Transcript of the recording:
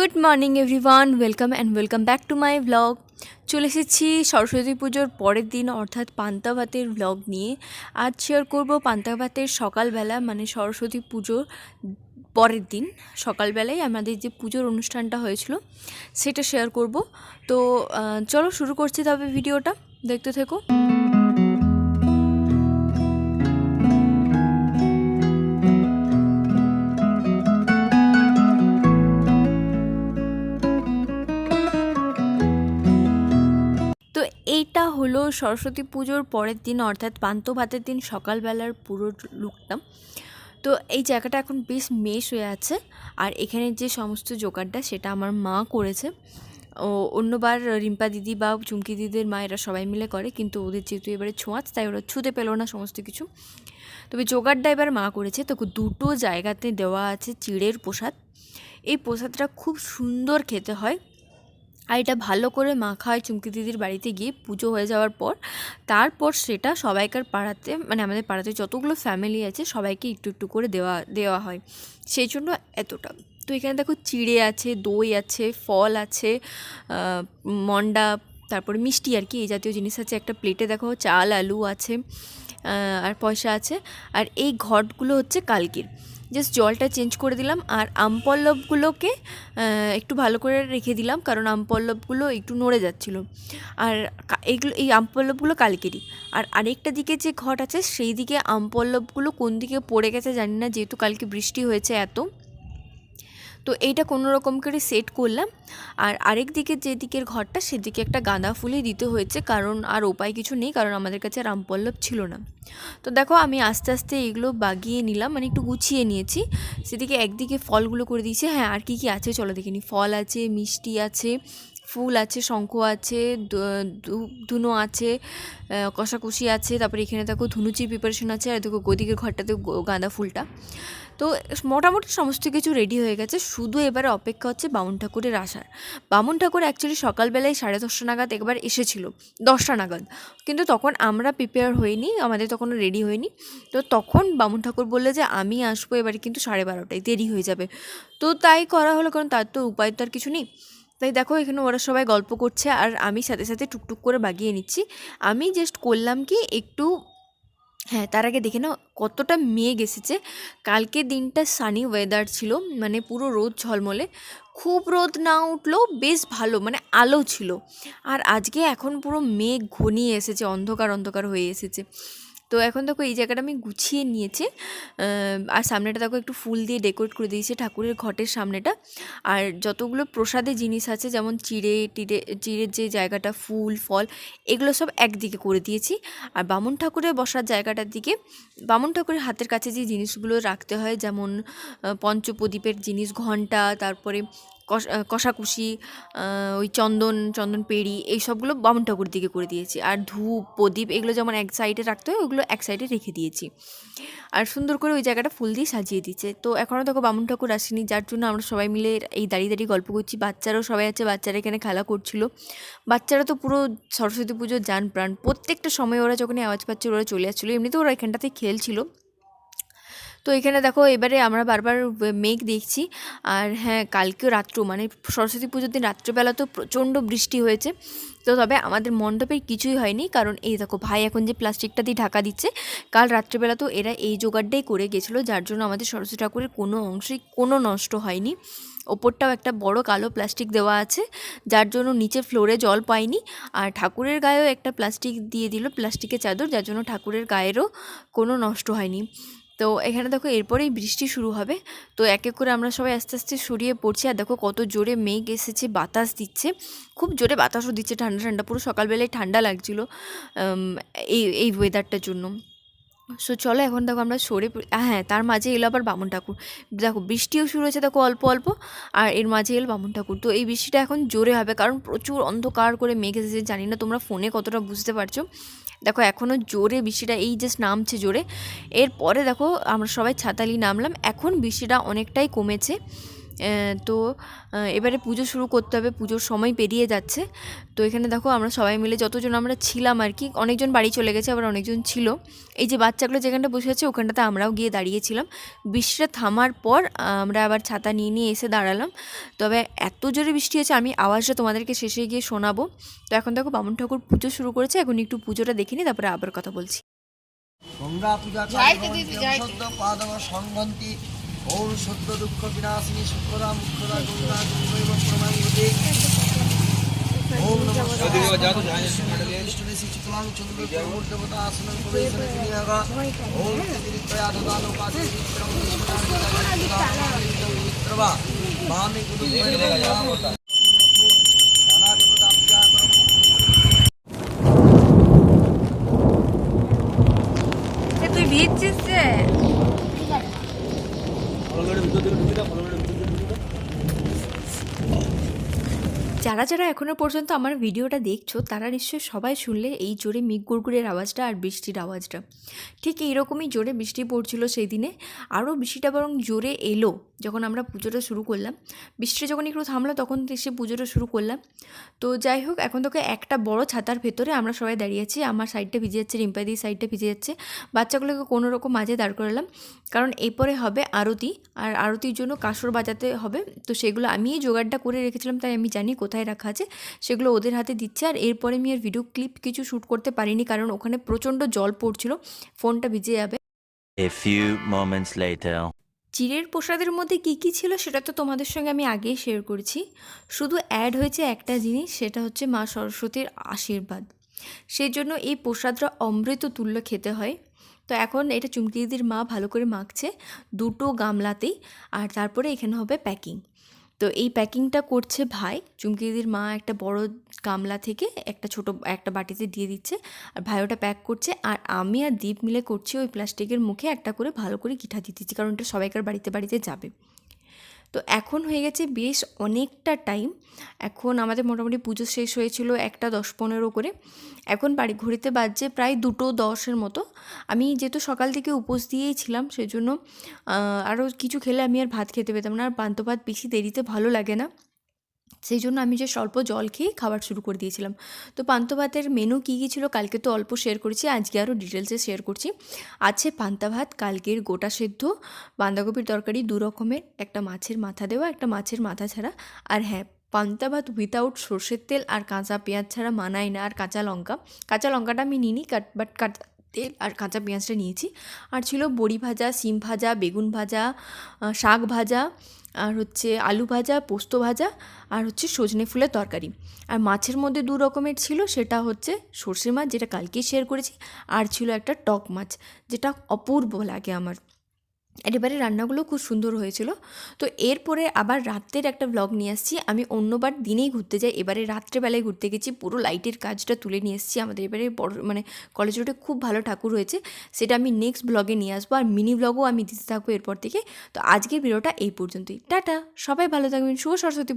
Good morning everyone welcome and welcome back to my blog চলে এসেছি সরস্বতী পুজোর পরের দিন, অর্থাৎ পান্তা ভাতের ব্লগ নিয়ে। আজ শেয়ার করব পান্তা ভাতের সকালবেলা মানে সরস্বতী পুজোর পরের দিন। সকালবেলায় আমাদের যে পুজোর অনুষ্ঠানটা হয়েছিল, সেটা শেয়ার করব। তো চলো শুরু করছি তবে ভিডিওটা দেখতে থেকো। হলো সরস্বতী পুজোর পরের দিন, অর্থাৎ পান্ত ভাতের দিন সকালবেলার পুরো লুকটা। তো এই জায়গাটা এখন বেশ মেশ হয়ে আছে। আর এখানে যে সমস্ত জোগাড়টা, সেটা আমার মা করেছে। ও, অন্যবার রিম্পা দিদি বা চুমকি দিদির মা এরা সবাই মিলে করে, কিন্তু ওদের যেহেতু এবারে ছোঁয়াচ, তাই ওরা ছুঁতে পেল না সমস্ত কিছু। তবে জোগাড়টা এবার মা করেছে। তো দুটো জায়গাতে দেওয়া আছে চিড়ের প্রসাদ। এই প্রসাদটা খুব সুন্দর খেতে হয়। আর এটা ভালো করে মাখা হয় চুমকি দিদির বাড়িতে গিয়ে পুজো হয়ে যাওয়ার পর। তারপর সেটা সবাইকার পাড়াতে মানে আমাদের পাড়াতে যতগুলো ফ্যামিলি আছে সবাইকে একটু একটু করে দেওয়া দেওয়া হয়। সেই জন্য এতটা। তো এখানে দেখো চিড়ে আছে, দই আছে, ফল আছে মন্ডা, তারপরে মিষ্টি আর কি এই জাতীয় জিনিস আছে। একটা প্লেটে দেখো চাল, আলু আছে আর পয়সা আছে। আর এই ঘটগুলো হচ্ছে কালকির। জাস্ট জলটা চেঞ্জ করে দিলাম আর আমপল্লবগুলোকে একটু ভালো করে রেখে দিলাম কারণ আমপল্লবগুলো একটু নড়ে যাচ্ছিল। আর এইগুলো, এই আমপল্লবগুলো কালকেরই। আর আরেকটা দিকে যে ঘট আছে, সেই দিকে আমপল্লবগুলো কোন দিকে পড়ে গেছে জানি না, যেহেতু কালকে বৃষ্টি হয়েছে এত। তো এইটা কোনো রকম করে সেট করলাম। আর আরেক দিকে যে দিকের ঘরটা, সেদিকে একটা গাঁদা ফুলই দিতে হয়েছে, কারণ আর উপায় কিছু নেই, কারণ আমাদের কাছে রামপল্লব ছিল না। তো দেখো, আমি আস্তে আস্তে এগুলো বাগিয়ে নিলাম মানে একটু গুছিয়ে নিয়েছি। সেদিকে একদিকে ফলগুলো করে দিয়েছি। হ্যাঁ আর কি কি আছে চলো দেখিনি। ফল আছে, মিষ্টি আছে ফুল আছে, শঙ্খ আছে ধুনো আছে কষাকষি আছে, তারপরে এখানে দেখো ধুনুচির প্রিপারেশন আছে, আর দেখো গদিকের ঘরটাতে গাঁদা ফুলটা। তো মোটামুটি সমস্ত কিছু রেডি হয়ে গেছে, শুধু এবারে অপেক্ষা হচ্ছে বামুন ঠাকুরের আসার। বামুন ঠাকুর অ্যাকচুয়ালি সকালবেলায় সাড়ে দশটা নাগাদ একবার এসেছিল, দশটা নাগাদ। কিন্তু তখন আমরা প্রিপেয়ার হইনি, আমাদের তখন রেডি হয়নি। তো তখন বামুন ঠাকুর বললে যে, আমি আসব এবারে কিন্তু সাড়ে বারোটায়, দেরি হয়ে যাবে। তো তাই করা হলো, কারণ তার তো উপায় তো আর কিছু নেই। তাই দেখো এখানে ওরা সবাই গল্প করছে আর আমি সাথে সাথে টুকটুক করে বাগিয়ে নিচ্ছি। আমি জাস্ট করলাম কি একটু হ্যাঁ তার আগে দেখে নাও কতটা মেঘ এসেছে। কালকে দিনটা সানি ওয়েদার ছিল মানে পুরো রোদ ঝলমলে। খুব রোদ না উঠলেও বেশ ভালো মানে আলো ছিল। আর আজকে এখন পুরো মেঘ ঘনিয়ে এসেছে, অন্ধকার অন্ধকার হয়ে এসেছে। তো এখন দেখো এই জায়গাটা আমি গুছিয়ে নিয়েছি। আর সামনেটা দেখো একটু ফুল দিয়ে ডেকোরেট করে দিয়েছে ঠাকুরের ঘটের সামনেটা। আর যতগুলো প্রসাদের জিনিস আছে, যেমন চিড়ে, টিড়ে, চিড়ের যে জায়গাটা, ফুল, ফল, এগুলো সব একদিকে করে দিয়েছি। আর বামুন ঠাকুরের বসার জায়গাটার দিকে, বামুন ঠাকুরের হাতের কাছে যে জিনিসগুলো রাখতে হয়, যেমন পঞ্চপ্রদীপের জিনিস, ঘণ্টা, তারপরে কষাকুষি ওই চন্দন চন্দন পেড়ি এই সবগুলো বামুন ঠাকুর দিকে করে দিয়েছি। আর ধূপ, প্রদীপ এগুলো যেমন এক সাইডে রাখতে হয়, ওগুলো এক সাইডে রেখে দিয়েছি। আর সুন্দর করে ওই জায়গাটা ফুল দিয়ে সাজিয়ে দিচ্ছে। তো এখনও দেখো বামুন ঠাকুর আসেনি, যার জন্য আমরা সবাই মিলে এই দাঁড়িয়ে দাঁড়িয়ে গল্প করছি। বাচ্চারাও সবাই আছে, বাচ্চারা এখানে খেলা করছিল। বাচ্চারা তো পুরো সরস্বতী পুজোর যান প্রাণ প্রত্যেকটা সময় ওরা যখনই আওয়াজ পাচ্ছে, ওরা চলে আসছিল। এমনিতে ওরা এখানটাতে খেলছিল। তো এখানে দেখো এবারে আমরা বারবার মেঘ দেখছি। আর হ্যাঁ কালকে রাত্র মানে সরস্বতী পুজোর দিন রাত্রেবেলা তো প্রচণ্ড বৃষ্টি হয়েছে। তো তবে আমাদের মণ্ডপের কিছুই হয়নি, কারণ এই দেখো ভাই এখন যে প্লাস্টিকটা দিয়ে ঢাকা দিচ্ছে, কাল রাত্রেবেলা তো এরা এই জোগাড়টাই করে গেছিল, যার জন্য আমাদের সরস্বতী ঠাকুরের কোনো অংশই, কোনো নষ্ট হয়নি। ওপরটাও একটা বড় কালো প্লাস্টিক দেওয়া আছে, যার জন্য নিচে ফ্লোরে জল পায়নি। আর ঠাকুরের গায়েও একটা প্লাস্টিক দিয়ে দিল প্লাস্টিকের চাদর, যার জন্য ঠাকুরের গায়েরও কোনো নষ্ট হয়নি। তো এখানে দেখো এরপরেই বৃষ্টি শুরু হবে। তো এক এক করে আমরা সবাই আস্তে আস্তে সরিয়ে পড়ছি আর দেখো কত জোরে মেঘ এসেছে, বাতাস দিচ্ছে। খুব জোরে বাতাসও দিচ্ছে, ঠান্ডা ঠান্ডা, পুরো সকালবেলায় ঠান্ডা লাগছিল এই এই ওয়েদারটার জন্য। সো চলো এখন দেখো আমরা সরে হ্যাঁ তার মাঝে এলো আবার বামুন ঠাকুর। দেখো বৃষ্টিও শুরু হয়েছে দেখো অল্প অল্প, আর এর মাঝে এলো বামুন ঠাকুর। তো এই বৃষ্টিটা এখন জোরে হবে, কারণ প্রচুর অন্ধকার করে মেঘ এসেছে, জানি না তোমরা ফোনে কতটা বুঝতে পারছ। দেখো এখনও জোরে বৃষ্টিটা, এই জাস্ট নামছে জোরে। এরপরে দেখো, আমরা সবাই ছাতালি নামলাম। এখন বৃষ্টিটা অনেকটাই কমেছে। তো এবারে পুজো শুরু করতে হবে পুজোর সময় পেরিয়ে যাচ্ছে। তো এখানে দেখো আমরা সবাই মিলে যতজন আমরা ছিলাম আর কি অনেকজন বাড়ি চলে গেছে আবার অনেকজন ছিল। এই যে বাচ্চাগুলো যেখানটা বসে আছে ওখানটাতে আমরাও গিয়ে দাঁড়িয়েছিলাম। বৃষ্টিটা থামার পর আমরা আবার ছাতা নিয়ে নিয়ে এসে দাঁড়ালাম। তবে এত জোরে বৃষ্টি হয়েছে আমি আওয়াজটা তোমাদেরকে শেষে গিয়ে শোনাবো। তো এখন দেখো বামুন ঠাকুর পুজো শুরু করেছে এখন একটু পুজোটা দেখে নিই তারপরে আবার কথা বলছি। গঙ্গা পূজা ওম সদ্য দুঃখ বিনাশিনী শুক্রা মুক্তরা গঙ্গা গঙ্গৈব প্রমাঙ্গতে ওম নমঃ শিবায় বিষ্ণুরে শ্রীচিতলাং চন্দ্র দেবতা আসনং প্রবেশন বিনিয়োগ ওম তিরিত্রয়া দদান উপাধি বিক্রম বিক্রমা মামে গুরু যদি ভূমিকা ফলনের ভূমিকা যারা যারা এখনও পর্যন্ত আমার ভিডিওটা দেখছ, তারা নিশ্চয়ই সবাই শুনলে এই জোরে মিগ গুড়গুড়ের আওয়াজটা আর বৃষ্টির আওয়াজটা। ঠিক এইরকমই জোরে বৃষ্টি পড়ছিল সেই দিনে আরও বৃষ্টিটা বরং জোরে এলো যখন আমরা পুজোটা শুরু করলাম। বৃষ্টি যখন একটু থামলো তখন এসে পুজোটা শুরু করলাম। তো যাই হোক, এখন তোকে একটা বড় ছাতার ভেতরে আমরা সবাই দাঁড়িয়ে আছি। আমার সাইডটা ভিজে যাচ্ছে, রিম্পাদির সাইডটা ভিজে যাচ্ছে। বাচ্চাগুলোকে কোনো রকম মাঝে দাঁড় করালাম। কারণ এরপরে হবে আরতি। আর আরতির জন্য কাসর বাজাতে হবে। তো সেগুলো আমিই জোগাড়টা করে রেখেছিলাম, তাই আমি জানি কোথায় রাখা আছে সেগুলো ওদের হাতে দিচ্ছে। আর এরপরে আমি আর ভিডিও ক্লিপ কিছু শ্যুট করতে পারিনি কারণ ওখানে প্রচণ্ড জল পড়ছিল ফোনটা ভিজে যাবে। A few moments later. চিড়ের প্রসাদের মধ্যে কী কী ছিল সেটা তো তোমাদের সঙ্গে আমি আগেই শেয়ার করেছি। শুধু অ্যাড হয়েছে একটা জিনিস সেটা হচ্ছে মা সরস্বতীর আশীর্বাদ। সেই জন্য এই প্রসাদটা অমৃত তুল্য খেতে হয়। তো এখন এটা চুমকি দিদির মা ভালো করে মাখছে দুটো গামলাতেই আর তারপরে এখানে হবে প্যাকিং তো এই প্যাকিংটা করছে ভাই। চুমকিদির মা একটা বড় গামলা থেকে একটা ছোট একটা বাটিতে দিয়ে দিচ্ছে আর ভাই ওটা প্যাক করছে আর আমি আর দীপ মিলে করছি ওই প্লাস্টিকের মুখে একটা করে ভালো করে গিঠা দিচ্ছি, কারণ এটা সবাইকার বাড়িতে বাড়িতে যাবে। তো এখন হয়ে গেছে বেশ অনেকটা টাইম এখন আমাদের মোটামুটি পুজো শেষ হয়েছিল একটা দশ পনেরো করে। এখন বাড়ি ঘড়িতে বাজছে প্রায় দুটো দশের মতো। আমি যেহেতু সকাল থেকে উপোস দিয়েই ছিলাম, সেজন্য আরও কিছু খেলে আমি আর ভাত খেতে পেতাম না। আর পান্ত ভাত বেশি দেরিতে ভালো লাগে না। সেই জন্য আমি যে স্বল্প জল খেয়ে খাবার শুরু করে দিয়েছিলাম। তো পান্তা ভাতের মেনু কী কী ছিল কালকে তো অল্প শেয়ার করেছি, আজকে আরও ডিটেলসে শেয়ার করছি। আছে পান্তা ভাত, কালকের গোটা সেদ্ধ, বাঁধাকপির তরকারি দু রকমের, একটা মাছের মাথা দেওয়া, একটা মাছের মাথা ছাড়া। আর হ্যাঁ পান্তা ভাত উইথাউট সর্ষের তেল আর কাঁচা পেঁয়াজ ছাড়া মানায় না, আর কাঁচা লঙ্কা। কাঁচা লঙ্কাটা আমি কাট বাট কাঁচা তেল আর কাঁচা পেঁয়াজটা নিয়েছি। আর ছিল বড়ি ভাজা সিম ভাজা, বেগুন ভাজা শাক ভাজা, আর হচ্ছে আলু ভাজা, পোস্ত ভাজা, আর হচ্ছে সজনে ফুলের তরকারি। আর মাছের মধ্যে দু রকমের ছিল, সেটা হচ্ছে সর্ষে মাছ, যেটা কালকেই শেয়ার করেছি, আর ছিল একটা টক মাছ, যেটা অপূর্ব লাগে আমার। এবারে রান্নাগুলো খুব সুন্দর হয়েছিল। তো এরপরে আবার রাত্রের একটা ব্লগ নিয়ে আসছি। আমি অন্যবার দিনেই ঘুরতে যাই। এবারে রাত্রেবেলায় ঘুরতে গেছি। পুরো লাইটের কাজটা তুলে নিয়ে এসেছি। আমাদের এবারে বড় মানে কলেজ রোডে খুব ভালো ঠাকুর হয়েছে। সেটা আমি নেক্সট ব্লগে নিয়ে আসব। আর মিনি ব্লগও আমি দিতে থাকব এরপর থেকে। তো আজকের ভিডিওটা এই পর্যন্তই। টাটা! সবাই ভালো থাকবেন। শুভ সরস্বতী